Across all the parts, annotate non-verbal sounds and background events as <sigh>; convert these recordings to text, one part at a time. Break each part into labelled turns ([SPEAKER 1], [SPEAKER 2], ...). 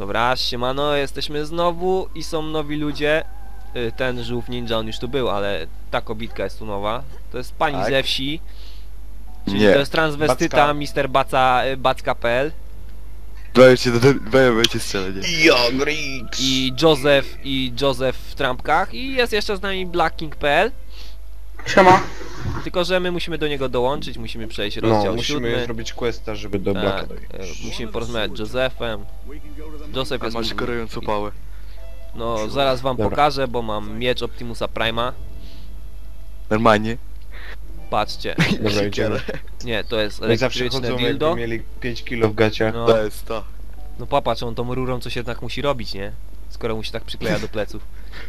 [SPEAKER 1] Dobra, siemano, jesteśmy znowu i są nowi ludzie. Y, Ten żółw ninja, on już tu był, ale ta kobitka jest tu nowa. To jest pani
[SPEAKER 2] Tak?
[SPEAKER 1] ze wsi. Czyli
[SPEAKER 2] Nie.
[SPEAKER 1] to jest transwestyta Mr. Baca, y, Backa.pl
[SPEAKER 2] Boję cię, boję cię strzelenie.
[SPEAKER 1] i Joseph i Joseph w trampkach i jest jeszcze z nami BlackKing.pl
[SPEAKER 3] Siema.
[SPEAKER 1] Tylko, że my musimy do niego dołączyć, musimy przejść
[SPEAKER 3] No,
[SPEAKER 1] rozdział
[SPEAKER 3] musimy
[SPEAKER 1] siódmy.
[SPEAKER 3] zrobić questa, żeby do Blacka
[SPEAKER 1] Tak,
[SPEAKER 3] dojść.
[SPEAKER 1] y, musimy porozmawiać z Josephem. Joseph
[SPEAKER 2] A
[SPEAKER 1] jest...
[SPEAKER 2] masz korującą pałę.
[SPEAKER 1] No, zaraz wam
[SPEAKER 3] Dobra.
[SPEAKER 1] pokażę, bo mam miecz Optimusa Prima.
[SPEAKER 2] Normalnie.
[SPEAKER 1] Patrzcie. <laughs>
[SPEAKER 3] Dobra, idziemy.
[SPEAKER 1] Nie, to jest
[SPEAKER 3] Oni zawsze
[SPEAKER 1] elektryczne
[SPEAKER 3] chodzą,
[SPEAKER 1] dildo.
[SPEAKER 3] jakby mieli 5 kilo w gaciach.
[SPEAKER 1] No,
[SPEAKER 2] To jest to.
[SPEAKER 1] no popatrz, on tą rurą coś jednak musi robić, nie? Skoro mu się tak przykleja do pleców.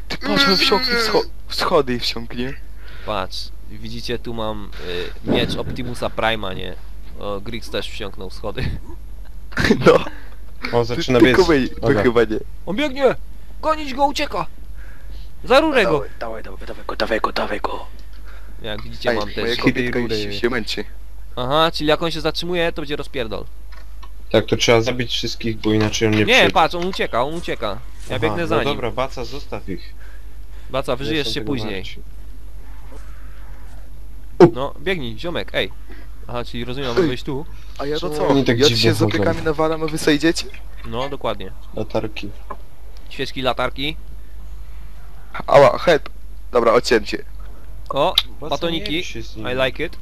[SPEAKER 2] Ty patrz, on wsiąknie w, scho w schody i wsiąknie.
[SPEAKER 1] Patrz, widzicie, tu mam y, miecz Optimusa Prima, nie? O, Grix też wsiąknął w schody. <laughs>
[SPEAKER 2] No.
[SPEAKER 3] O, zaczyna
[SPEAKER 2] ty,
[SPEAKER 3] biec.
[SPEAKER 2] Tylko my, my
[SPEAKER 3] Dobra.
[SPEAKER 2] chyba nie.
[SPEAKER 1] On biegnie! Gonić go, ucieka! Za rurę go!
[SPEAKER 2] Dawaj, dawaj, dawaj go, dawaj go, dawaj go.
[SPEAKER 1] Jak widzicie,
[SPEAKER 2] Ej,
[SPEAKER 1] mam
[SPEAKER 2] moja
[SPEAKER 1] też...
[SPEAKER 2] kobietka
[SPEAKER 3] rury.
[SPEAKER 2] już się męczy.
[SPEAKER 1] Aha, czyli jak on się zatrzymuje, to będzie rozpierdol.
[SPEAKER 3] Tak, to trzeba zabić wszystkich, bo inaczej on nie
[SPEAKER 1] Nie,
[SPEAKER 3] przyjdzie.
[SPEAKER 1] patrz, on ucieka, on ucieka. Ja
[SPEAKER 3] Aha,
[SPEAKER 1] biegnę za
[SPEAKER 3] no
[SPEAKER 1] nim.
[SPEAKER 3] dobra, Baca, zostaw ich.
[SPEAKER 1] Baca, wyżyjesz
[SPEAKER 3] Jestem
[SPEAKER 1] się
[SPEAKER 3] tego
[SPEAKER 1] później. No, biegnij, ziomek, ej. Aha, czyli rozumiem, mamy
[SPEAKER 2] Ej.
[SPEAKER 1] wejść tu?
[SPEAKER 2] A ja to co?
[SPEAKER 3] oni tak
[SPEAKER 2] ja
[SPEAKER 3] dziwnie
[SPEAKER 2] się z
[SPEAKER 3] chodzą?
[SPEAKER 2] opiekami nawalam, a wy sobie idziecie?
[SPEAKER 1] No, dokładnie.
[SPEAKER 3] Latarki.
[SPEAKER 1] Świeczki, latarki.
[SPEAKER 2] Ała, help. Dobra, odcięcie.
[SPEAKER 1] O, batoniki. I like it.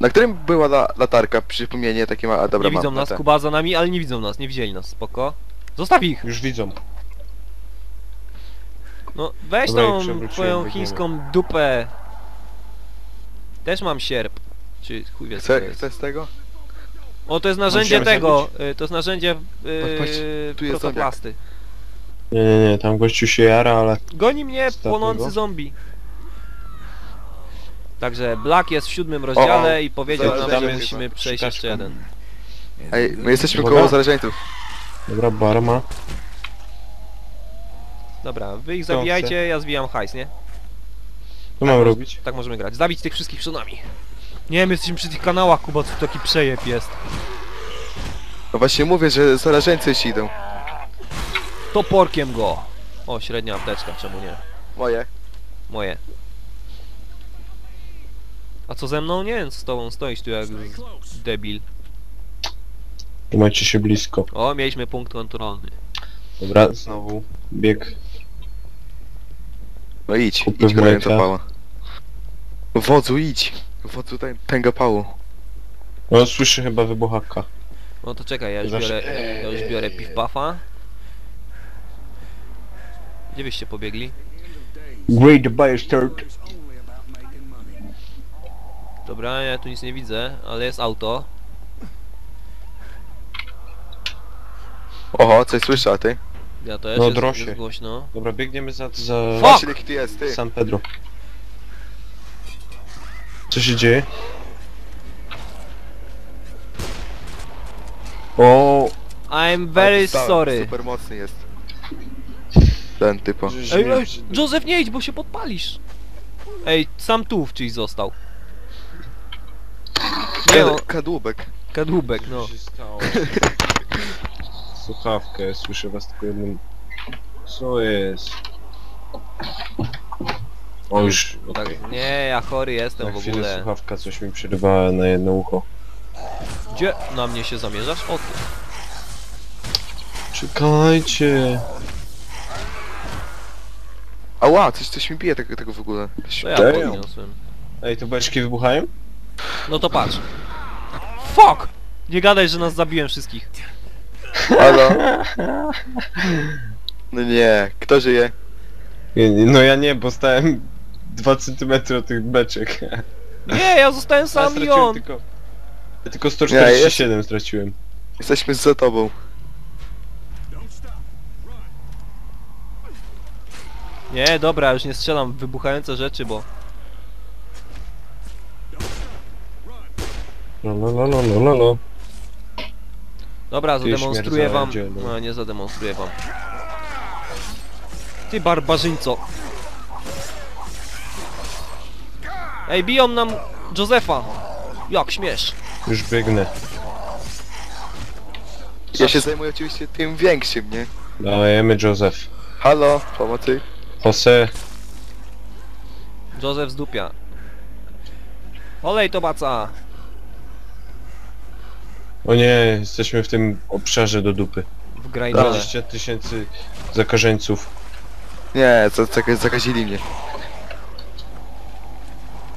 [SPEAKER 2] Na którym była la latarka? Przypomnienie takie ma... A dobra,
[SPEAKER 1] nie
[SPEAKER 2] mam
[SPEAKER 1] widzą
[SPEAKER 2] na
[SPEAKER 1] nas,
[SPEAKER 2] ten.
[SPEAKER 1] Kuba za nami, ale nie widzą nas, nie widzieli nas, spoko. Zostaw ich!
[SPEAKER 3] Już widzą.
[SPEAKER 1] No, weź
[SPEAKER 3] Dobra, ich
[SPEAKER 1] tą
[SPEAKER 3] przewróciłem,
[SPEAKER 1] twoją
[SPEAKER 3] biegniemy.
[SPEAKER 1] chińską dupę. Też mam sierp. Czy chuj wie co to
[SPEAKER 2] Chce,
[SPEAKER 1] jest.
[SPEAKER 2] chce z tego?
[SPEAKER 1] O, to jest narzędzie
[SPEAKER 3] Musimy
[SPEAKER 1] tego, y, to jest narzędzie
[SPEAKER 2] Patrz, patrz,
[SPEAKER 1] yy,
[SPEAKER 2] tu jest
[SPEAKER 1] protoplasty.
[SPEAKER 3] Nie, nie, nie, tam gościu się jara, ale...
[SPEAKER 1] Goni mnie
[SPEAKER 3] Ostatniego?
[SPEAKER 1] płonący zombie. Także Black jest w siódmym rozdziale i powiedział
[SPEAKER 2] zaraz
[SPEAKER 1] nam, że musimy
[SPEAKER 3] chyba
[SPEAKER 1] przejść jeszcze jeden.
[SPEAKER 2] Ej, my jesteśmy
[SPEAKER 3] Uwaga.
[SPEAKER 2] koło zarażeńców.
[SPEAKER 3] Dobra, barma.
[SPEAKER 1] Dobra, wy ich zabijajcie, ja zwijam hajs, nie?
[SPEAKER 3] Co mam robić?
[SPEAKER 1] Tak możemy grać. Zabić tych wszystkich przed nami. Nie, my jesteśmy przy tych kanałach, Kuba, tu taki przejeb jest.
[SPEAKER 2] No właśnie mówię, że zarażeńcy ci idą.
[SPEAKER 1] Toporkiem go! O, średnia apteczka, czemu nie?
[SPEAKER 2] Moje.
[SPEAKER 1] Moje. A co ze mną? Nie wiem, co z tobą stoisz tu jak z- debil.
[SPEAKER 3] Trzymajcie się blisko.
[SPEAKER 1] O, mieliśmy punkt kontrolny.
[SPEAKER 3] Dobra, znowu bieg.
[SPEAKER 2] No idź,
[SPEAKER 3] Kupy
[SPEAKER 2] idź
[SPEAKER 3] Majka.
[SPEAKER 2] pała. Wodzu, idź. Wodzu, ten, tęga pału.
[SPEAKER 3] No, słyszę chyba wybuchaka.
[SPEAKER 1] No to czekaj, ja już
[SPEAKER 3] Zawsze-
[SPEAKER 1] biorę, ja już biorę piw puffa. Gdzie byście pobiegli?
[SPEAKER 3] Great Bastard.
[SPEAKER 1] Dobra, ja tu nic nie widzę, ale jest auto.
[SPEAKER 2] Oho, coś słyszę, a ty?
[SPEAKER 1] Ja też,
[SPEAKER 3] No,
[SPEAKER 1] jest,
[SPEAKER 3] drosie.
[SPEAKER 1] jest głośno.
[SPEAKER 3] Dobra, biegniemy za, za
[SPEAKER 1] Fuck!
[SPEAKER 2] Jest, ty.
[SPEAKER 3] San Pedro. Co się dzieje? O,
[SPEAKER 1] I'm very
[SPEAKER 2] Dostałem,
[SPEAKER 1] sorry.
[SPEAKER 2] Super mocny jest. Ten typo.
[SPEAKER 1] Ej, ej, Joseph nie idź, bo się podpalisz. Ej, sam tu czyś został. Nie no,
[SPEAKER 2] Kad- Kadłubek.
[SPEAKER 1] kadłubek, no. <laughs>
[SPEAKER 3] Słuchawkę, słyszę was tylko jednym... Co jest? O już,
[SPEAKER 1] Tak,
[SPEAKER 3] okej.
[SPEAKER 1] nie, ja chory jestem
[SPEAKER 3] Na
[SPEAKER 1] w
[SPEAKER 3] chwilę
[SPEAKER 1] ogóle.
[SPEAKER 3] słuchawka coś mi przerywała na jedno ucho.
[SPEAKER 1] Gdzie na mnie się zamierzasz? O ty.
[SPEAKER 3] Czekajcie.
[SPEAKER 2] Ała, coś, coś mi bije tego, tego w ogóle.
[SPEAKER 1] To ja
[SPEAKER 3] Damn.
[SPEAKER 1] podniosłem.
[SPEAKER 3] Ej, to beczki wybuchają?
[SPEAKER 1] No to patrz. Fuck! Nie gadaj, że nas zabiłem wszystkich.
[SPEAKER 2] Halo? <laughs> No nie, kto żyje?
[SPEAKER 3] No ja nie, bo stałem 2 cm od tych beczek.
[SPEAKER 1] Nie, ja zostałem
[SPEAKER 3] Ja
[SPEAKER 1] sam i
[SPEAKER 3] straciłem
[SPEAKER 1] on.
[SPEAKER 3] tylko... Ja tylko 147 straciłem.
[SPEAKER 2] Jesteśmy za tobą.
[SPEAKER 1] Nie, dobra, już nie strzelam w wybuchające rzeczy, bo...
[SPEAKER 3] No, no, no, no, no, no, no.
[SPEAKER 1] Dobra,
[SPEAKER 3] Ty
[SPEAKER 1] zademonstruję wam...
[SPEAKER 3] śmierdzałe
[SPEAKER 1] No, nie zademonstruję wam. Ty barbarzyńco. Ej, biją nam Józefa. Jak śmiesz.
[SPEAKER 3] Już biegnę.
[SPEAKER 2] Ja się zajmuję oczywiście tym większym, nie?
[SPEAKER 3] Dajemy Joseph.
[SPEAKER 2] Halo, pomocy?
[SPEAKER 3] Jose,
[SPEAKER 1] Joseph z dupia. Olej to baca!
[SPEAKER 3] O nie, jesteśmy w tym obszarze do dupy.
[SPEAKER 1] W grajdole.
[SPEAKER 3] 20 tysięcy zakażeńców.
[SPEAKER 2] Nie, co, co, zakazili mnie.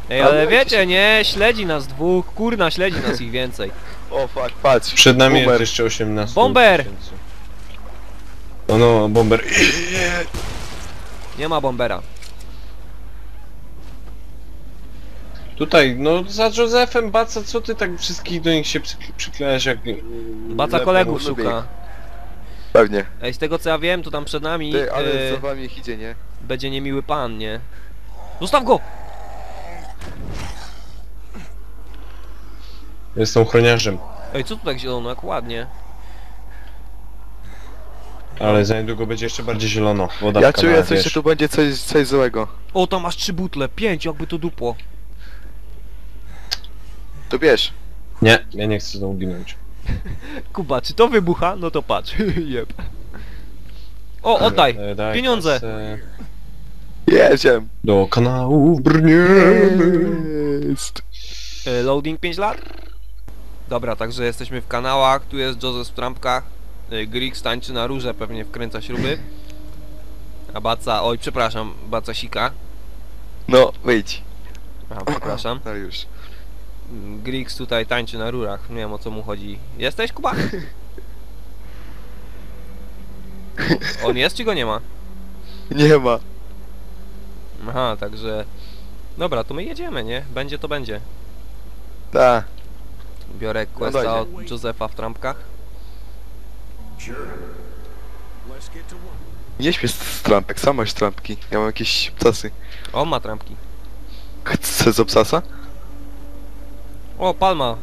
[SPEAKER 1] Ej, ale wiecie, nie? Śledzi nas dwóch, kurna, śledzi nas ich więcej. <laughs>
[SPEAKER 2] O fuck, patrz.
[SPEAKER 3] Przed nami
[SPEAKER 2] Boomer.
[SPEAKER 3] jest jeszcze 18
[SPEAKER 1] Bomber!
[SPEAKER 3] tysięcy. O no, bomber.
[SPEAKER 1] Nie ma bombera.
[SPEAKER 3] Tutaj, no za Josephem, Baca, co ty tak wszystkich do nich się przykle- przyklejasz jak...
[SPEAKER 1] Baca kolegów
[SPEAKER 2] lubię
[SPEAKER 1] szuka.
[SPEAKER 2] Pewnie.
[SPEAKER 1] Ej, z tego co ja wiem, to tam przed nami
[SPEAKER 2] Ty, ale
[SPEAKER 1] e,
[SPEAKER 2] za wami ich idzie, nie?
[SPEAKER 1] będzie niemiły pan, nie? Zostaw go!
[SPEAKER 3] Jestem ochroniarzem,
[SPEAKER 1] Ej, co tu tak zielono, jak ładnie.
[SPEAKER 3] ale za niedługo będzie jeszcze bardziej zielono. Woda
[SPEAKER 2] Ja
[SPEAKER 3] w
[SPEAKER 2] czuję coś,
[SPEAKER 3] wiesz.
[SPEAKER 2] że tu będzie coś, coś złego.
[SPEAKER 1] O, tam masz trzy butle, pięć, jakby to dupło.
[SPEAKER 2] To bierz.
[SPEAKER 3] Nie, ja nie chcę znowu ginąć. <laughs>
[SPEAKER 1] Kuba, czy to wybucha? No to patrz. <laughs> Jeb. O, oddaj!
[SPEAKER 3] E, daj
[SPEAKER 1] Pieniądze.
[SPEAKER 3] kasę.
[SPEAKER 2] Jedziemy.
[SPEAKER 3] Do kanału brniemy.
[SPEAKER 2] Jest.
[SPEAKER 1] E, Loading 5 lat? Dobra, także jesteśmy w kanałach, tu jest Joseph w trampkach. E, Grix tańczy na róże, pewnie wkręca śruby. A Baca, oj przepraszam, Baca sika.
[SPEAKER 2] No, wyjdź.
[SPEAKER 1] Aha, przepraszam.
[SPEAKER 2] No już.
[SPEAKER 1] Grix tutaj tańczy na rurach, nie wiem o co mu chodzi. Jesteś Kuba? <laughs> On jest czy go nie ma?
[SPEAKER 2] Nie ma.
[SPEAKER 1] Aha, także... Dobra, to my jedziemy, nie? Będzie to będzie.
[SPEAKER 2] Ta.
[SPEAKER 1] Biorę
[SPEAKER 2] No
[SPEAKER 1] questa
[SPEAKER 2] dojdzie.
[SPEAKER 1] od Josefa w trampkach.
[SPEAKER 2] Nie śpię z, z trampek, sam masz trampki. Ja mam jakieś psasy.
[SPEAKER 1] O, ma trampki.
[SPEAKER 2] Chcesz z obsasa?
[SPEAKER 1] O, palma.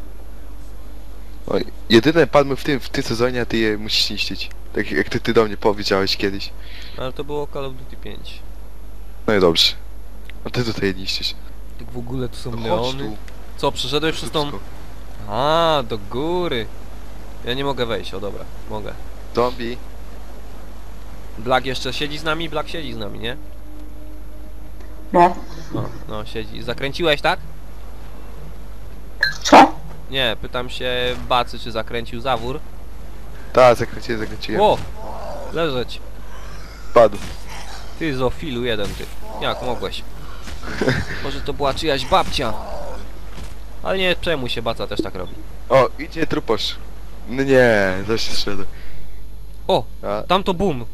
[SPEAKER 2] Oj, jedyne palmy w tym, w tym sezonie, a ty je musisz niszczyć. Tak jak ty, ty do mnie powiedziałeś kiedyś.
[SPEAKER 1] Ale to było Call of Duty 5.
[SPEAKER 2] No i dobrze. A ty tutaj je niszczysz.
[SPEAKER 1] Tak w ogóle tu są
[SPEAKER 2] No chodź
[SPEAKER 1] neony.
[SPEAKER 2] tu.
[SPEAKER 1] Co, przeszedłeś przez tą... A, do góry. Ja nie mogę wejść, o dobra, mogę.
[SPEAKER 2] Zombie.
[SPEAKER 1] Black jeszcze siedzi z nami? Black siedzi z nami, nie?
[SPEAKER 4] No.
[SPEAKER 1] No, no siedzi. Zakręciłeś, tak? Nie, pytam się Bacy, czy zakręcił zawór.
[SPEAKER 2] Ta, zakręciłem, zakręciłem.
[SPEAKER 1] Ło! Leżeć.
[SPEAKER 2] Padł.
[SPEAKER 1] Ty zofilu jeden, ty. Jak mogłeś? Może to była czyjaś babcia. Ale nie przejmuj się, Baca też tak robi.
[SPEAKER 2] O, idzie truposz. No nie, to się strzela.
[SPEAKER 1] O,
[SPEAKER 2] A,
[SPEAKER 1] tam to boom.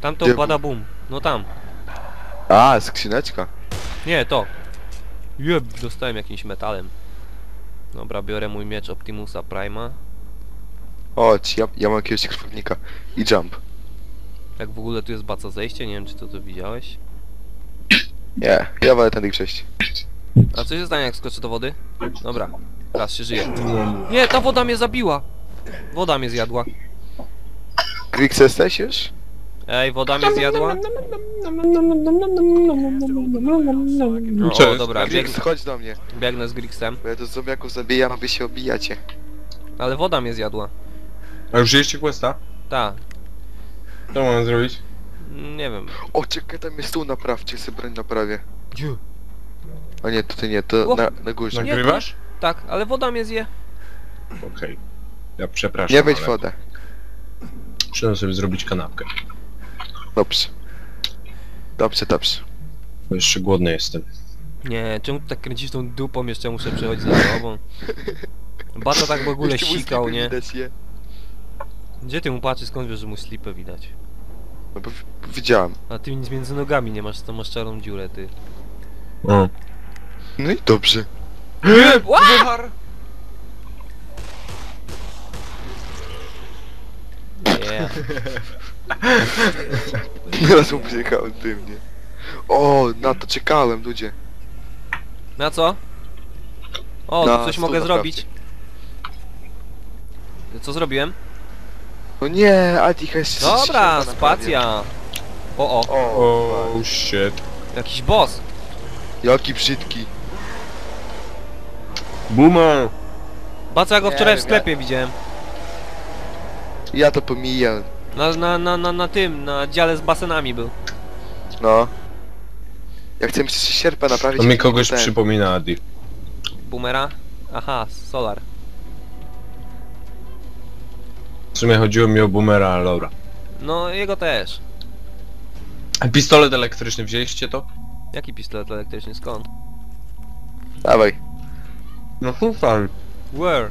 [SPEAKER 1] Tam to
[SPEAKER 2] Gdzie
[SPEAKER 1] bada boom. No tam.
[SPEAKER 2] a, skrzyneczka.
[SPEAKER 1] Nie, to. Jeb, dostałem jakimś metalem. Dobra, biorę mój miecz Optimusa Prima.
[SPEAKER 2] Chodź, ja, ja mam jakiegoś krwawnika. I jump.
[SPEAKER 1] Jak w ogóle tu jest baca zejście, nie wiem czy to to widziałeś.
[SPEAKER 2] Nie, ja wolę tędy przejść.
[SPEAKER 1] A co się stanie jak skoczę do wody? Dobra, raz się żyje. Nie, ta woda mnie zabiła! Woda mnie zjadła.
[SPEAKER 2] Grix jesteś już?
[SPEAKER 1] Ej, woda mnie zjadła? No, o,
[SPEAKER 3] Cześć.
[SPEAKER 1] dobra,
[SPEAKER 2] Grix,
[SPEAKER 1] bieg,
[SPEAKER 2] chodź do mnie.
[SPEAKER 1] biegnę z Grixem.
[SPEAKER 2] Bo ja to zombiaków zabijam, a wy się obijacie.
[SPEAKER 1] Ale woda mnie zjadła.
[SPEAKER 3] A już jeździ questa?
[SPEAKER 1] Ta,
[SPEAKER 3] Co mam zrobić?
[SPEAKER 1] nie wiem.
[SPEAKER 2] O, czekaj, tam jest tu naprawcie, sobie broń naprawię.
[SPEAKER 1] Gdzie?
[SPEAKER 2] O nie, tutaj nie, to
[SPEAKER 1] O!
[SPEAKER 2] na, na górze.
[SPEAKER 1] Nie.
[SPEAKER 3] Nagrywasz?
[SPEAKER 1] Tak, ale woda mnie zje.
[SPEAKER 3] Okej. Ja przepraszam,
[SPEAKER 2] Nie wejdź w
[SPEAKER 3] ale
[SPEAKER 2] wodę.
[SPEAKER 3] Muszę sobie zrobić kanapkę.
[SPEAKER 2] Dobrze. Dobrze, dobrze.
[SPEAKER 3] Bo jeszcze głodny jestem.
[SPEAKER 1] Nie, czemu ty tak kręcisz tą dupą, jeszcze muszę przechodzić za tobą. Baca tak w ogóle
[SPEAKER 2] Jeszcze mu
[SPEAKER 1] sikał,
[SPEAKER 2] slipy
[SPEAKER 1] nie?
[SPEAKER 2] Widać, nie?
[SPEAKER 1] Gdzie ty mu patrzysz, skąd wiesz, że mu slipę widać?
[SPEAKER 2] No bo w- widziałem.
[SPEAKER 1] A ty nic między nogami nie masz, to masz czarną dziurę, ty.
[SPEAKER 3] O.
[SPEAKER 2] No i dobrze.
[SPEAKER 1] Nie.
[SPEAKER 2] Teraz mu przyjechałem tym, nie? O, na to czekałem, ludzie.
[SPEAKER 1] Na co? O,
[SPEAKER 2] Na
[SPEAKER 1] tu coś
[SPEAKER 2] stół
[SPEAKER 1] mogę zrobić. Co zrobiłem?
[SPEAKER 2] No nie, Adi jest
[SPEAKER 1] Dobra, spacja. O, o,
[SPEAKER 2] O,
[SPEAKER 3] Oh shit.
[SPEAKER 1] jakiś boss.
[SPEAKER 2] jaki brzydki.
[SPEAKER 3] Boomer!
[SPEAKER 1] Baca ja go
[SPEAKER 2] Nie
[SPEAKER 1] wczoraj w sklepie widziałem.
[SPEAKER 2] Ja to pomijam.
[SPEAKER 1] Na, na, na, na, na tym, na dziale z basenami był.
[SPEAKER 2] No. Ja chcę sierpa naprawić.
[SPEAKER 3] To mi
[SPEAKER 2] tylko
[SPEAKER 3] kogoś
[SPEAKER 2] ten.
[SPEAKER 3] przypomina Adi.
[SPEAKER 1] Boomera? Aha, Solar.
[SPEAKER 3] W sumie chodziło mi o boomera, ale dobra.
[SPEAKER 1] No, jego też.
[SPEAKER 3] A Pistolet elektryczny, wzięliście to?
[SPEAKER 1] Jaki pistolet elektryczny, skąd?
[SPEAKER 2] Dawaj.
[SPEAKER 3] No super.
[SPEAKER 1] Where?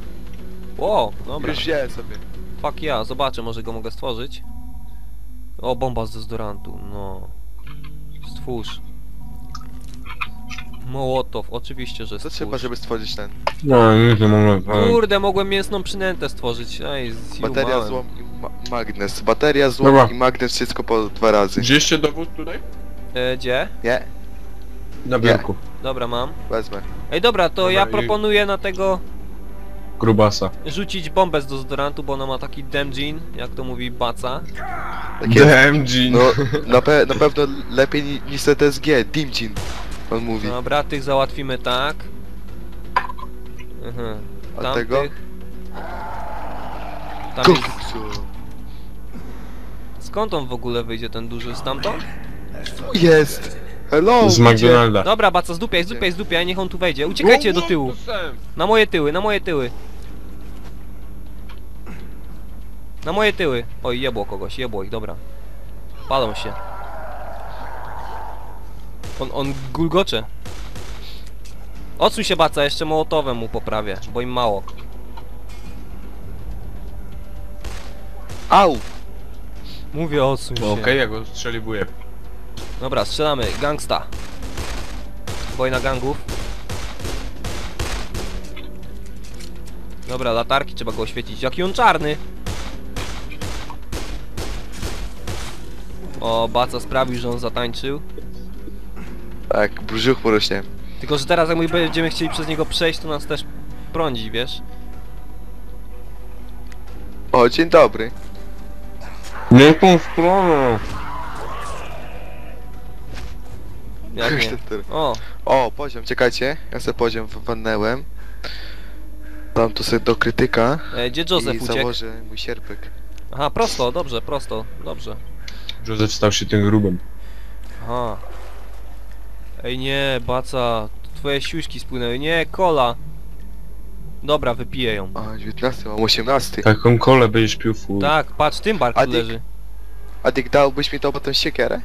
[SPEAKER 1] Wow, dobra.
[SPEAKER 2] Już wziąłem sobie.
[SPEAKER 1] Fuck ja, zobaczę, może go mogę stworzyć. O, bomba z dezodorantu, no. Stwórz. Mołotow, oczywiście, że
[SPEAKER 2] Co
[SPEAKER 1] stwórz.
[SPEAKER 2] trzeba, żeby stworzyć ten?
[SPEAKER 3] No, nie mogę.
[SPEAKER 1] Kurde, mogłem mięsną przynętę stworzyć. Ej,
[SPEAKER 2] Bateria,
[SPEAKER 1] zjumałem.
[SPEAKER 2] złom i ma magnes. Bateria, złom
[SPEAKER 3] Dobra.
[SPEAKER 2] i magnes, wszystko po dwa razy.
[SPEAKER 3] Wzięliście dowód tutaj?
[SPEAKER 1] E, gdzie?
[SPEAKER 2] Nie?
[SPEAKER 3] Na biurku.
[SPEAKER 1] Dobra, mam.
[SPEAKER 2] Wezmę.
[SPEAKER 1] Ej, dobra, to
[SPEAKER 3] Dobra,
[SPEAKER 1] ja
[SPEAKER 3] i-
[SPEAKER 1] proponuję na tego
[SPEAKER 3] Grubasa.
[SPEAKER 1] rzucić bombę z dezodorantu, bo ona ma taki demjin, jak to mówi Baca.
[SPEAKER 2] Tak jest.
[SPEAKER 3] DMG.
[SPEAKER 2] No, na, pe na pewno lepiej ni niż TSG. Dimjin. On mówi.
[SPEAKER 1] Dobra, tych załatwimy tak. Mhm.
[SPEAKER 2] A
[SPEAKER 1] Tamtych.
[SPEAKER 2] tego?
[SPEAKER 1] Tam jest... Skąd on w ogóle wyjdzie, ten duży? Stamtąd?
[SPEAKER 2] Jest! Hello!
[SPEAKER 3] Z. McDonalda.
[SPEAKER 1] Dobra, Baca, zdupiaj, zdupiaj, zdupiaj, niech on tu wejdzie. Uciekajcie do tyłu. Na moje tyły, na moje tyły. Na moje tyły. Oj, jebło kogoś, jebło ich, dobra. Palą się. On, on gulgocze. Odsuń się baca, jeszcze mołotowem mu poprawię, bo im mało.
[SPEAKER 2] Au!
[SPEAKER 1] Mówię, odsuń się.
[SPEAKER 3] Okej, ja go strzeliwuję.
[SPEAKER 1] Dobra, strzelamy, gangsta. Wojna gangów. Dobra, latarki trzeba go oświecić. Jaki on czarny! O, Baca sprawił, że on zatańczył.
[SPEAKER 2] Tak, brzuch porośnie.
[SPEAKER 1] Tylko, że teraz jak my będziemy chcieli przez niego przejść, to nas też prądzi, wiesz?
[SPEAKER 2] O, dzień dobry.
[SPEAKER 3] Nie tą stronę.
[SPEAKER 1] Jak nie? O,
[SPEAKER 2] O, poziom, czekajcie. Ja sobie poziom wywannęłem. Dam tu sobie do krytyka.
[SPEAKER 1] e, gdzie Joseph
[SPEAKER 2] I
[SPEAKER 1] uciekł?
[SPEAKER 2] założę mój sierpek.
[SPEAKER 1] Aha, prosto, dobrze, prosto, dobrze.
[SPEAKER 3] Józef stał się tym grubym.
[SPEAKER 1] Aha. Ej nie, Baca, twoje siuśki spłynęły. Nie, kola. Dobra, wypiję ją.
[SPEAKER 2] A, 19, mam 18.
[SPEAKER 3] Taką kolę będziesz pił full.
[SPEAKER 1] Tak, patrz, tym bark
[SPEAKER 2] A
[SPEAKER 1] tu
[SPEAKER 2] ty-
[SPEAKER 1] leży.
[SPEAKER 2] Adik, dałbyś mi to potem siekierę?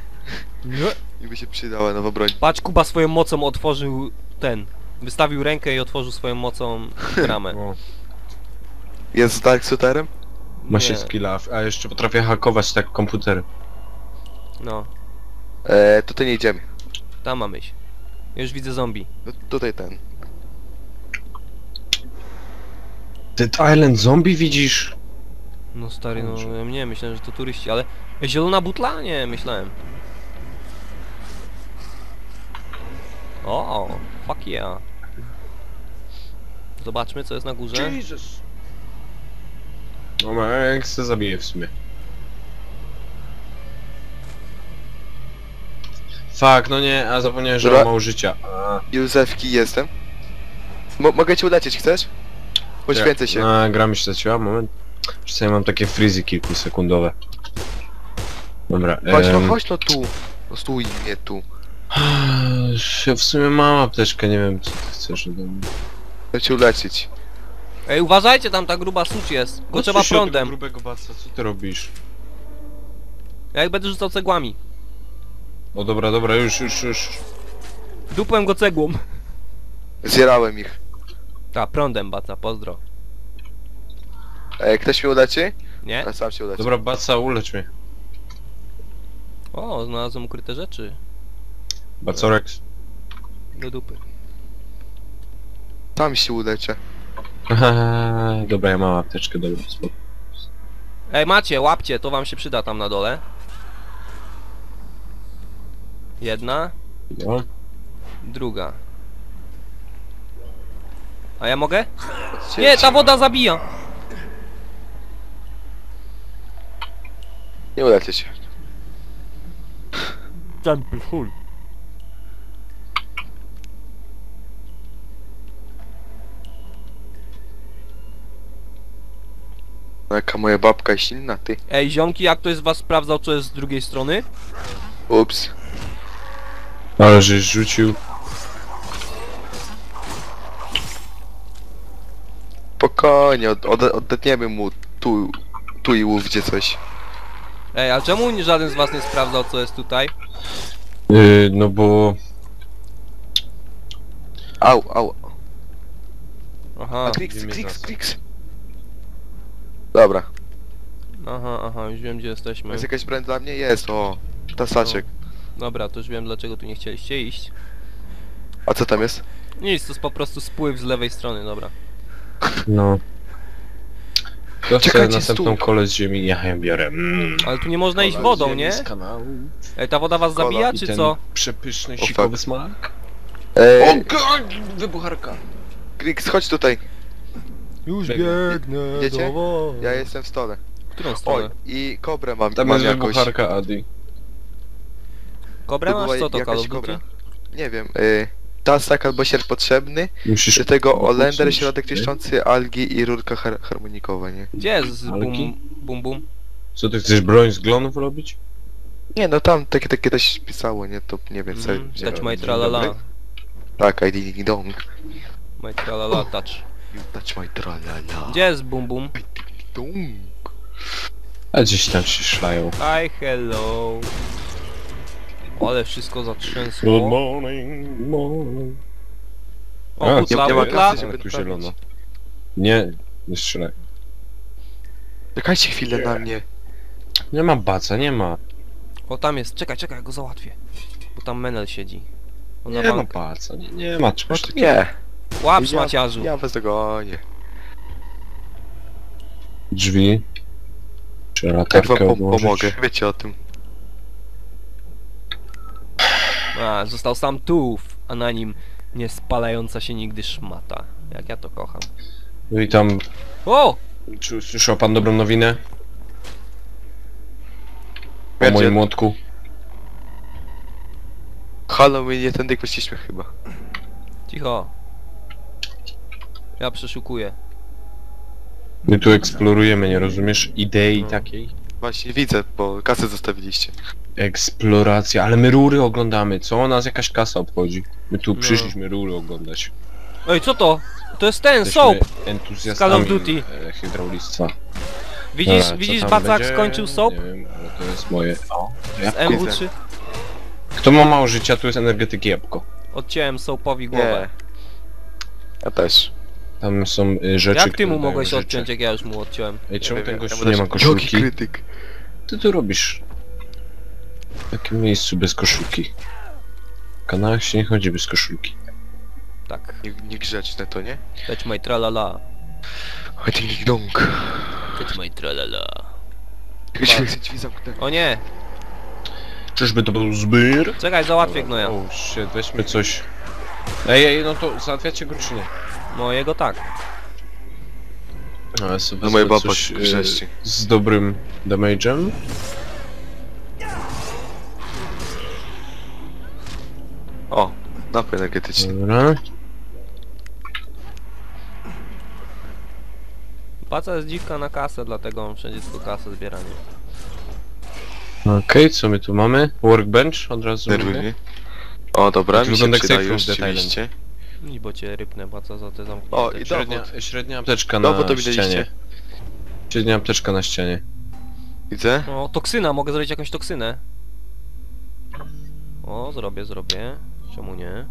[SPEAKER 1] Nie.
[SPEAKER 2] I by się przydała nowa broń.
[SPEAKER 1] Patrz, Kuba swoją mocą otworzył ten. Wystawił rękę i otworzył swoją mocą <laughs> bramę.
[SPEAKER 3] O,
[SPEAKER 2] Jest z Dark Shooterem?
[SPEAKER 3] ma się
[SPEAKER 1] Nie,
[SPEAKER 3] skilla, a jeszcze potrafię hakować tak komputery.
[SPEAKER 1] No,
[SPEAKER 2] Eee, tutaj nie idziemy.
[SPEAKER 1] tam mamy iść. Już widzę zombie.
[SPEAKER 2] No, tutaj ten.
[SPEAKER 3] Dead Island Zombie widzisz?
[SPEAKER 1] No stary, no ja nie, myślałem, że to turyści, ale... Zielona butla? Nie, myślałem. O, fuck yeah. Zobaczmy, co jest na górze.
[SPEAKER 3] Jesus. No jak se zabije w sumie. Fuck, no nie, a zapomniałem, że
[SPEAKER 2] Dobra.
[SPEAKER 3] mam mało życia. A,
[SPEAKER 2] Józefki jestem. Mo mogę cię ulecieć, chcesz? Poświęcę się.
[SPEAKER 3] A, gra mi się zacięła, moment. Czasami mam takie frizy kilkusekundowe. Dobra,
[SPEAKER 2] Chodź no,
[SPEAKER 3] em,
[SPEAKER 2] chodź no tu. No stój nie tu.
[SPEAKER 3] Ja w sumie mam apteczkę, nie wiem co ty chcesz ode mnie.
[SPEAKER 2] Chcę cię uleczyć.
[SPEAKER 1] Ej, uważajcie, tam ta gruba suć jest. Go trzeba
[SPEAKER 3] się od tego
[SPEAKER 1] prądem.
[SPEAKER 3] grubego baca, co ty robisz?
[SPEAKER 1] Ja jak będę rzucał cegłami.
[SPEAKER 3] O dobra, dobra, już, już, już.
[SPEAKER 1] Dupłem go cegłą.
[SPEAKER 2] Zjerałem ich.
[SPEAKER 1] Ta, prądem baca, pozdro.
[SPEAKER 2] E, ktoś mnie uleczy?
[SPEAKER 1] Nie?
[SPEAKER 2] Ja sam się uleczę.
[SPEAKER 3] Dobra, baca, ulecz mnie.
[SPEAKER 1] O, znalazłem ukryte rzeczy.
[SPEAKER 3] Bacorex.
[SPEAKER 1] Do dupy.
[SPEAKER 2] Sam się uleczę. <laughs>
[SPEAKER 3] Dobra, ja mam apteczkę, dobra, spoko.
[SPEAKER 1] Ej, macie, łapcie, to wam się przyda tam na dole. Jedna,
[SPEAKER 3] No.
[SPEAKER 1] druga. A ja mogę? Nie, ta woda zabija!
[SPEAKER 2] Nie uleczę się.
[SPEAKER 1] Tempy, chuj.
[SPEAKER 2] No jaka moja babka jest silna, ty.
[SPEAKER 1] Ej, ziomki, jak ktoś z was sprawdzał, co jest z drugiej strony?
[SPEAKER 2] Ups.
[SPEAKER 3] Ale żeś rzucił.
[SPEAKER 2] Spokojnie, od, od, odetniemy mu tu, tu i ówdzie coś.
[SPEAKER 1] Ej, a czemu żaden z was nie sprawdzał, co jest tutaj?
[SPEAKER 3] Yy, no bo...
[SPEAKER 2] Au, au.
[SPEAKER 1] Aha,
[SPEAKER 2] A
[SPEAKER 3] zaraz.
[SPEAKER 2] Krix. Dobra.
[SPEAKER 1] aha, aha, już wiem, gdzie jesteśmy.
[SPEAKER 2] Jest jakaś broń dla mnie? Jest, o. Tasaczek.
[SPEAKER 1] Dobra, to już wiem, dlaczego tu nie chcieliście iść.
[SPEAKER 2] A co tam jest?
[SPEAKER 1] Nic, to jest po prostu spływ z lewej strony, dobra.
[SPEAKER 3] No.
[SPEAKER 2] Czekajcie,
[SPEAKER 3] następną
[SPEAKER 2] stół.
[SPEAKER 3] kolę z ziemi, ja ją biorę. Mm.
[SPEAKER 1] Ale tu nie można iść
[SPEAKER 3] Kola
[SPEAKER 1] wodą,
[SPEAKER 3] ziemi
[SPEAKER 1] nie?
[SPEAKER 3] Z kanału.
[SPEAKER 1] Ej, ta woda was
[SPEAKER 2] Kola
[SPEAKER 1] zabija,
[SPEAKER 3] I
[SPEAKER 1] czy
[SPEAKER 3] ten
[SPEAKER 1] co?
[SPEAKER 3] przepyszny,
[SPEAKER 2] O,
[SPEAKER 3] sikowy
[SPEAKER 2] fuck.
[SPEAKER 3] smak.
[SPEAKER 2] Ej,
[SPEAKER 3] O, god, wybucharka.
[SPEAKER 2] Krix, chodź tutaj.
[SPEAKER 1] Już
[SPEAKER 3] Biegnę.
[SPEAKER 1] biegnę do wody.
[SPEAKER 2] Ja jestem w stole.
[SPEAKER 1] Którą
[SPEAKER 2] Oj,
[SPEAKER 1] stronę?
[SPEAKER 2] i kobrę mam,
[SPEAKER 3] Tam
[SPEAKER 2] mam
[SPEAKER 3] jest
[SPEAKER 2] jakoś.
[SPEAKER 3] wybucharka, Adi.
[SPEAKER 1] Kobrę
[SPEAKER 2] To
[SPEAKER 1] masz?
[SPEAKER 2] była
[SPEAKER 1] Co to,
[SPEAKER 2] jakaś
[SPEAKER 1] Call of Duty?
[SPEAKER 2] kobra. Nie wiem, y, tasak albo sierp potrzebny,
[SPEAKER 3] Musisz...
[SPEAKER 2] do tego olender, środek czyszczący, algi i rurka har harmonikowa, nie?
[SPEAKER 1] Gdzie jest bum, bum, bum?
[SPEAKER 3] Co ty chcesz broń z glonów robić?
[SPEAKER 2] Nie no tam takie takie też pisało, nie? To nie wiem co
[SPEAKER 1] Mm,
[SPEAKER 2] wziąłem.
[SPEAKER 1] touch my tralala.
[SPEAKER 2] Tak, I ding dong.
[SPEAKER 1] My tralala touch.
[SPEAKER 2] You touch my tralala.
[SPEAKER 1] Gdzie jest bum bum?
[SPEAKER 2] Dong.
[SPEAKER 3] A gdzieś tam się szlają.
[SPEAKER 1] Hi, hello. Ale wszystko zatrzęsło.
[SPEAKER 3] morning, morning.
[SPEAKER 1] O,
[SPEAKER 3] A,
[SPEAKER 1] butla,
[SPEAKER 2] nie ma kasy, żeby
[SPEAKER 3] tu zielono. Nie, nie strzelaj.
[SPEAKER 2] Czekajcie chwilę na mnie.
[SPEAKER 3] Nie ma baca, nie ma.
[SPEAKER 1] O, tam jest. Czekaj, czekaj, ja go załatwię. Bo tam Menel siedzi. On na
[SPEAKER 3] Nie ma
[SPEAKER 1] bank.
[SPEAKER 3] baca, nie, nie ma czegoś takiego.
[SPEAKER 2] nie.
[SPEAKER 1] Łap,
[SPEAKER 2] Ja,
[SPEAKER 1] szmaciarzu.
[SPEAKER 2] ja was dogonię.
[SPEAKER 3] Drzwi. Czy
[SPEAKER 2] Jak
[SPEAKER 3] latarkę
[SPEAKER 2] wam pom
[SPEAKER 3] odłożyć?
[SPEAKER 2] pomogę? Wiecie o tym.
[SPEAKER 1] A, został sam tułów, a na nim nie spalająca się nigdy szmata. Jak ja to kocham.
[SPEAKER 3] No i tam...
[SPEAKER 1] O!
[SPEAKER 3] Czy słyszał pan dobrą nowinę? O
[SPEAKER 2] Wiecie-
[SPEAKER 3] moim młotku.
[SPEAKER 2] Halo, my nie tędy poszliśmy chyba.
[SPEAKER 1] Cicho. Ja przeszukuję.
[SPEAKER 3] My tu eksplorujemy, nie rozumiesz? Idei
[SPEAKER 1] No.
[SPEAKER 3] takiej.
[SPEAKER 2] Właśnie widzę, bo kasę zostawiliście.
[SPEAKER 3] Eksploracja, ale my rury oglądamy, co? Nas jakaś kasa obchodzi. My tu
[SPEAKER 1] No.
[SPEAKER 3] przyszliśmy rury oglądać.
[SPEAKER 1] Ej, co to? To jest ten, soap!
[SPEAKER 3] entuzjastami
[SPEAKER 1] Call of Duty.
[SPEAKER 3] e, hydraulictwa.
[SPEAKER 1] Widzisz,
[SPEAKER 3] Dobra, co
[SPEAKER 1] widzisz
[SPEAKER 3] tam
[SPEAKER 1] Bacak
[SPEAKER 3] będzie?
[SPEAKER 1] skończył soap?
[SPEAKER 3] Nie wiem, ale to jest moje... O, ja...
[SPEAKER 1] Z MW3?
[SPEAKER 3] Kto ma mało życia, tu jest energetyk jabłko.
[SPEAKER 1] Odciąłem soapowi głowę.
[SPEAKER 2] Nie. Ja też.
[SPEAKER 3] Tam są y, rzeczy,
[SPEAKER 1] Jak ty
[SPEAKER 3] które
[SPEAKER 1] mu
[SPEAKER 3] dają
[SPEAKER 1] mogłeś
[SPEAKER 3] życie.
[SPEAKER 1] odciąć, jak ja już mu odciąłem?
[SPEAKER 3] Ej, czemu ten gościu nie ma koszulki?
[SPEAKER 2] Krytyk.
[SPEAKER 3] Ty tu robisz? W jakim miejscu bez koszulki? W kanałach się nie chodzi bez koszulki.
[SPEAKER 1] Tak.
[SPEAKER 2] Nie, niegrzeczne to, nie?
[SPEAKER 1] Touch my tralala.
[SPEAKER 2] Oj.
[SPEAKER 1] Touch my tralala.
[SPEAKER 2] Chyba drzwi.
[SPEAKER 1] O nie!
[SPEAKER 3] Czyżby to był zbyr?
[SPEAKER 1] Czekaj, załatwię gnoja.
[SPEAKER 3] O, shit, weźmy coś. Ej, ej, no to załatwiacie go czy nie?
[SPEAKER 1] Mojego tak.
[SPEAKER 3] No, ja sobie
[SPEAKER 2] No moja
[SPEAKER 3] wezmę
[SPEAKER 2] baba
[SPEAKER 3] coś, e, z dobrym damage'em.
[SPEAKER 2] Napój energetyczny.
[SPEAKER 3] Dobra.
[SPEAKER 1] Paca jest dziwka na kasę, dlatego on wszędzie tylko kasę zbiera. nie?
[SPEAKER 3] Okej, co my tu mamy? Workbench od razu.
[SPEAKER 2] Nerwy,
[SPEAKER 3] mówię.
[SPEAKER 2] nie? O, dobra,
[SPEAKER 3] To
[SPEAKER 2] mi się
[SPEAKER 3] wygląda jak
[SPEAKER 2] przyda
[SPEAKER 3] safe
[SPEAKER 2] już,
[SPEAKER 3] room
[SPEAKER 2] rzeczywiście.
[SPEAKER 1] I bo cię rypnę, Paca, za te zamknięte.
[SPEAKER 2] O, i
[SPEAKER 3] Średnia, średnia apteczka
[SPEAKER 2] Dowód
[SPEAKER 3] na
[SPEAKER 2] to
[SPEAKER 3] ścianie.
[SPEAKER 2] widzieliście.
[SPEAKER 3] Średnia apteczka na ścianie.
[SPEAKER 2] Widzę?
[SPEAKER 1] O, toksyna, mogę zrobić jakąś toksynę. O, zrobię, zrobię. Czemu nie?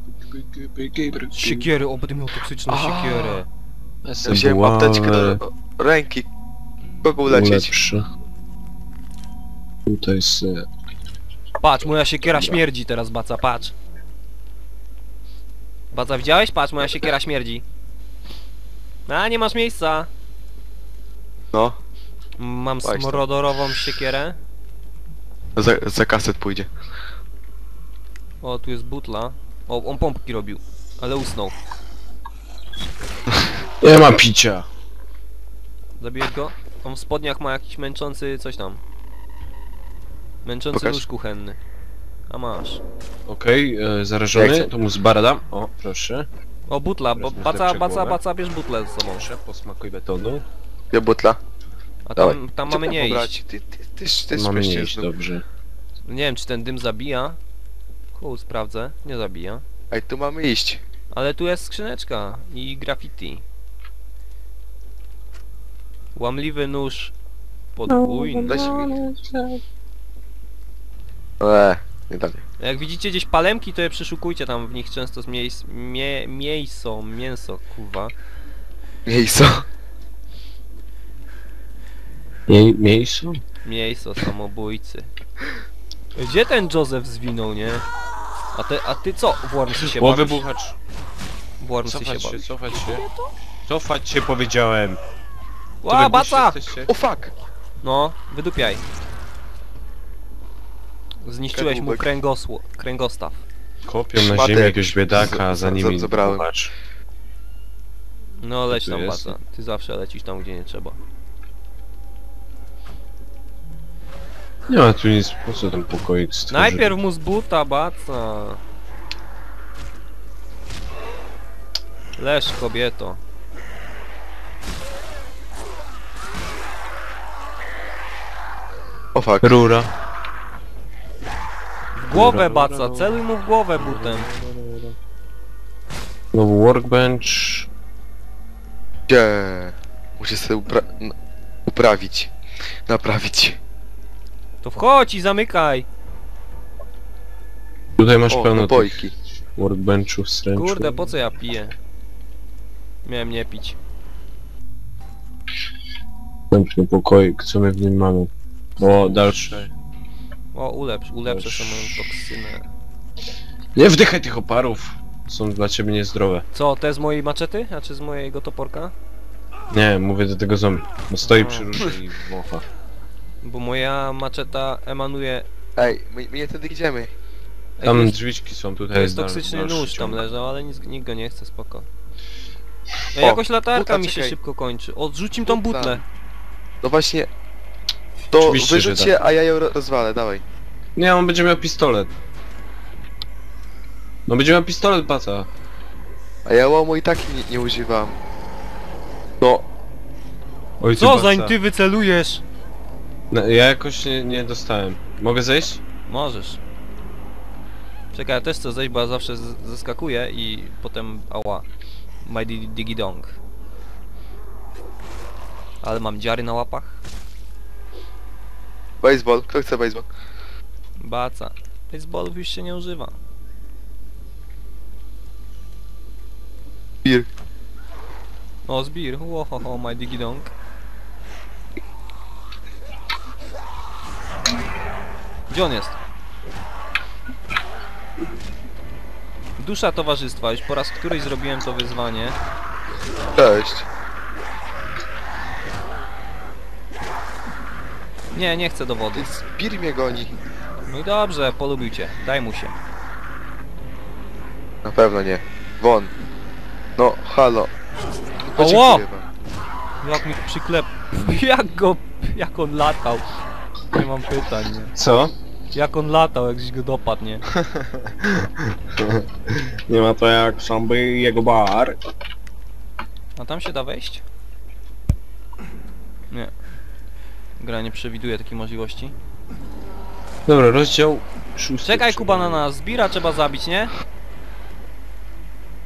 [SPEAKER 1] Siekiery, o, będę miał toksyczną
[SPEAKER 2] A.
[SPEAKER 1] siekierę.
[SPEAKER 2] Ja wziąłem apteczkę do ręki. Kogo uleczyć?
[SPEAKER 3] Ulepszy. Tutaj jest...
[SPEAKER 1] Patrz, moja siekiera
[SPEAKER 3] Dobra.
[SPEAKER 1] śmierdzi teraz, Baca, patrz. Baca, widziałeś? Patrz, moja siekiera śmierdzi. A, nie masz miejsca.
[SPEAKER 2] No,
[SPEAKER 1] Mam
[SPEAKER 2] Właśnie.
[SPEAKER 1] smrodorową siekierę.
[SPEAKER 2] za, za kaset pójdzie.
[SPEAKER 1] O, tu jest butla. O, on pompki robił. Ale usnął.
[SPEAKER 3] Nie ma picia.
[SPEAKER 1] Zabiłeś go? On w spodniach ma jakiś męczący coś tam. Męczący
[SPEAKER 2] Pokaż.
[SPEAKER 1] nóż kuchenny. A masz.
[SPEAKER 3] Okej, e,
[SPEAKER 2] Jak
[SPEAKER 3] zarażony, to mu zbara dam. O, proszę.
[SPEAKER 1] O, butla, bo
[SPEAKER 3] Teraz
[SPEAKER 1] baca,
[SPEAKER 3] zdepcze
[SPEAKER 1] baca,
[SPEAKER 3] głowę.
[SPEAKER 1] baca, bierz butlę z sobą.
[SPEAKER 3] Proszę, posmakuj betonu.
[SPEAKER 2] Ja butla.
[SPEAKER 1] A
[SPEAKER 2] Dawaj.
[SPEAKER 1] tam, tam mamy nie iść.
[SPEAKER 2] Ty, ty, ty, ty, ty
[SPEAKER 3] Mamy nie iść, dobrze.
[SPEAKER 1] Nie wiem, czy ten dym zabija. Cool, sprawdzę. Nie zabija.
[SPEAKER 2] Ej, tu mamy iść.
[SPEAKER 1] Ale tu jest skrzyneczka i graffiti. Łamliwy nóż podwójny.
[SPEAKER 2] Weź mi. Eee, nie dalej.
[SPEAKER 1] Jak widzicie gdzieś palemki, to je przeszukujcie, tam w nich często jest miejsc, mie, mięso, mięso, kurwa.
[SPEAKER 2] Miejsce.
[SPEAKER 3] Mie miejscu?
[SPEAKER 1] Mięso, samobójcy. Gdzie ten Joseph zwinął, nie? A ty, a ty co? Wormsy się
[SPEAKER 3] O,
[SPEAKER 1] bawisz?
[SPEAKER 3] wybuchacz.
[SPEAKER 1] Wormsy się
[SPEAKER 3] Cofać się,
[SPEAKER 1] bawisz.
[SPEAKER 3] cofać się. Cofać się powiedziałem.
[SPEAKER 1] Ła, baca!
[SPEAKER 2] O fuck!
[SPEAKER 1] No, wydupiaj. Zniszczyłeś mu
[SPEAKER 2] Kadłubek.
[SPEAKER 1] kręgosło, kręgostaw.
[SPEAKER 3] Kopią na ziemię jakiegoś biedaka,
[SPEAKER 2] Z-
[SPEAKER 3] za
[SPEAKER 2] z-
[SPEAKER 3] nimi
[SPEAKER 2] zabrałem.
[SPEAKER 3] wybuchacz.
[SPEAKER 1] No leć
[SPEAKER 3] tu
[SPEAKER 1] tam,
[SPEAKER 3] jest?
[SPEAKER 1] baca. Ty zawsze lecisz tam, gdzie nie trzeba.
[SPEAKER 3] Nie ma tu nic, po co ten pokoik stworzył?
[SPEAKER 1] Najpierw mu z buta, baca. Leż, kobieto.
[SPEAKER 2] O fuck.
[SPEAKER 3] Rura.
[SPEAKER 1] W głowę, baca, celuj mu w głowę butem.
[SPEAKER 3] Znowu workbench.
[SPEAKER 2] Gdzie? Muszę sobie upra n- uprawić. Naprawić.
[SPEAKER 1] To wchodź i zamykaj.
[SPEAKER 3] Tutaj masz
[SPEAKER 2] O,
[SPEAKER 3] pełno
[SPEAKER 2] nabojki.
[SPEAKER 3] tych workbenchów, stręczów.
[SPEAKER 1] Kurde, po co ja piję? Miałem nie pić.
[SPEAKER 3] Następny pokoik, co my w nim mamy? O, dalsze.
[SPEAKER 1] O, ulepsz, ulepszę sobie moją toksynę.
[SPEAKER 3] Nie wdychaj tych oparów. Są dla ciebie niezdrowe.
[SPEAKER 1] Co, te z mojej maczety? A czy z mojego toporka?
[SPEAKER 3] Nie, mówię do tego zombie. Bo stoi przy róży i wącha.
[SPEAKER 1] Bo moja maczeta emanuje...
[SPEAKER 2] Ej, my, my nie wtedy idziemy.
[SPEAKER 1] Ej, to
[SPEAKER 3] Tam
[SPEAKER 1] jest,
[SPEAKER 3] drzwiczki są, tutaj
[SPEAKER 1] to jest toksyczny
[SPEAKER 3] dalszy
[SPEAKER 1] nóż tam leżał, ale nic, nikt go nie chce, spoko. Ej,
[SPEAKER 2] O,
[SPEAKER 1] jakoś latarka
[SPEAKER 2] buta,
[SPEAKER 1] mi się
[SPEAKER 2] czekaj.
[SPEAKER 1] szybko kończy. Odrzuć im tą
[SPEAKER 2] Buta.
[SPEAKER 1] butlę.
[SPEAKER 2] No właśnie. To
[SPEAKER 3] Oczywiście, że
[SPEAKER 2] wyrzućcie, a ja ją ro- rozwalę, dawaj.
[SPEAKER 3] Nie, on będzie miał pistolet. No będzie miał pistolet, paca.
[SPEAKER 2] A ja łomu i tak nie, nie używam. No,
[SPEAKER 3] Oj, ty
[SPEAKER 1] Co
[SPEAKER 3] baca.
[SPEAKER 1] zanim ty wycelujesz?
[SPEAKER 3] No, ja jakoś nie, nie dostałem. Mogę zejść?
[SPEAKER 1] Możesz. Czekaj, ja też chcę zejść, bo ja zawsze z- zeskakuję i potem... Ała. My di- digi dong. Ale mam dziary na łapach?
[SPEAKER 2] baseball. Kto chce baseball?
[SPEAKER 1] Baca. Baseballów już się nie używa.
[SPEAKER 2] Bir.
[SPEAKER 1] O, zbir. Łohoho, my digi dong. Gdzie on jest? Dusza towarzystwa. Już po raz któryś zrobiłem to wyzwanie.
[SPEAKER 2] Cześć.
[SPEAKER 1] Nie, nie chcę do wody.
[SPEAKER 2] Bir mnie goni.
[SPEAKER 1] No i dobrze, polubił cię. Daj mu się.
[SPEAKER 2] Na pewno nie. Won. No, halo.
[SPEAKER 1] Oło! Jak mi przyklep... <laughs> Jak go... Jak on latał. Nie mam pytań, nie?
[SPEAKER 3] Co?
[SPEAKER 1] Jak on latał, jak gdzieś go dopadł, nie? <laughs>
[SPEAKER 3] Nie ma to jak zombie i jego bar.
[SPEAKER 1] A tam się da wejść? Nie. Gra nie przewiduje takiej możliwości.
[SPEAKER 3] Dobra, rozdział szósty.
[SPEAKER 1] Czekaj Kuba na nas, zbira trzeba zabić, nie?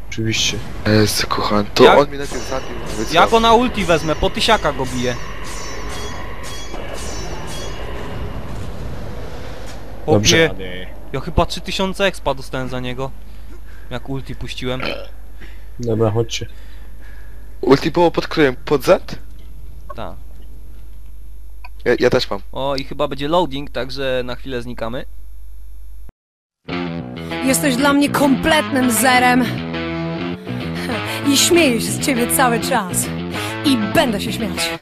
[SPEAKER 3] Oczywiście.
[SPEAKER 2] Jezu, kochany. To
[SPEAKER 1] Jak-
[SPEAKER 2] on mnie najpierw zabił. Wy
[SPEAKER 1] Ja
[SPEAKER 2] co?
[SPEAKER 1] go na ulti wezmę, po tysiaka go
[SPEAKER 3] Dobrze.
[SPEAKER 1] Ja chyba 3000 expa dostałem za niego. Jak ulti puściłem.
[SPEAKER 3] Dobra, chodźcie.
[SPEAKER 2] Ulti było pod kryjem. Pod Z?
[SPEAKER 1] Tak.
[SPEAKER 2] Ja, ja też mam.
[SPEAKER 1] O i chyba będzie loading, także na chwilę znikamy.
[SPEAKER 5] Jesteś dla mnie kompletnym zerem. I śmieję się z ciebie cały czas. I będę się śmiać.